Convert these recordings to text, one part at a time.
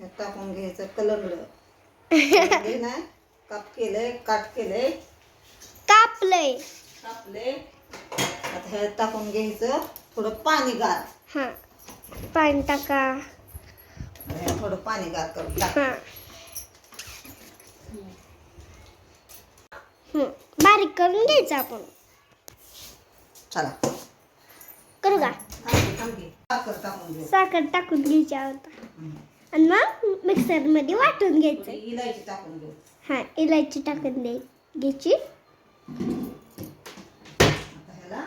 हे टाकून घ्यायचं कलंगड. ना काप केलंय काट केलंय. कापलंय. कापले आता हे टाकून घ्यायचं थोडं पाणी गार. हा. पाणी टाका. थोडं पाणी गार करून टाक. हा. बारीक करून घ्यायचं आपण. चला. करू का? साखर टाकून घेऊ साखर टाकून घ्यायची आता. मिक्सरमध्ये वाटून घ्यायचं. थोडी इलायची टाकून घेऊ हा इलायची टाकून द्याय घ्यायची. आता ह्याला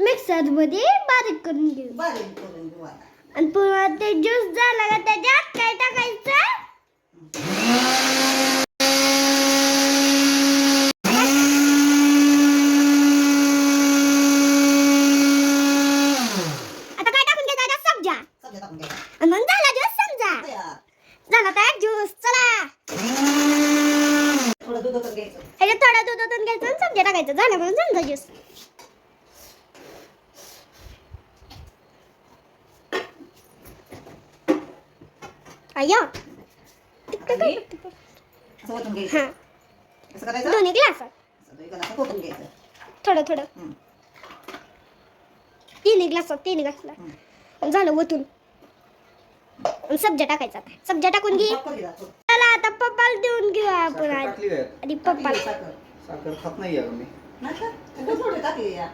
मिक्सरमध्ये बारीक करून घेऊ. बारीक करून घेऊ आता. आणि पुन्हा ते ज्यूस झाला का त्याच्यात काय टाकायचं आता काय टाकून घ्यायचं आता सब्जा सगळं टाकून घ्यायचं आणि मग झाला ज्यूस समजा तयार झाला तयार ज्यूस चला थोडं दूध ओतून घ्यायचं ह्याच्यात थोडा दूध ओतून सब्जा टाकायचं झालं म्हणून समजा ज्यूस अय्या. आणि असं ओतून घ्यायचं? हा. करायचं? दोन्ही ग्लास असं दोन गलासात ओतून घ्यायचं. थोडं थोडं. हम्म. तिन्ही ग्लासात तिन्ही ग्लासला हम्म. आणि झालं वतून आणि सब्जा टाकायचा आता. सब्जा टाकून घे. साखर घ्या, थोडं. चला आता पप्पाला देऊन घेऊ आपण. साखर आज. टाकली टाकली पप्पाला. साखर. साखर खात नाही मी. नाही का? थोडी थोडी टाकली या?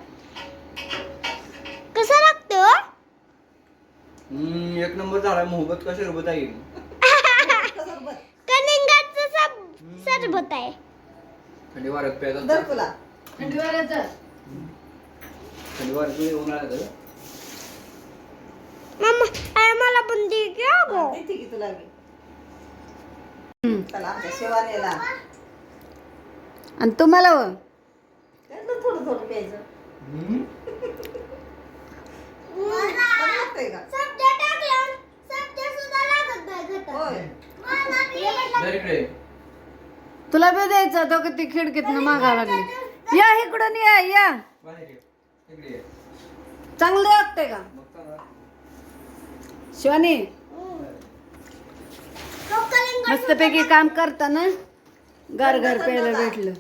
कसं लागतं हो? हम्म, एक नंबर झाला मोहब्बत का शरबत आहे? कलिंगाचं सब सरबत आहे. थंडी वारत प्यायचा दर तुला. थंडी वारत उन्हाळ्यात मम्मा आई मला पण दे की हो गं. देते की तुला मी. चला आमच्या शिवानेला आणि तुम्हाला व? त्यातलं थोडं थोडं प्यायचं. हम्म. पण लागतंय का. होय. जर इकडे. तुला बी द्यायचं तो किती खिडकीतनं मागा लागली. या इकडून या या. बाहेर ये. इकडे ये. चांगलं वाटतंय का? मग चला. शिवानी मस्तपैकी काम करताना गार गार प्यायला भेटलं.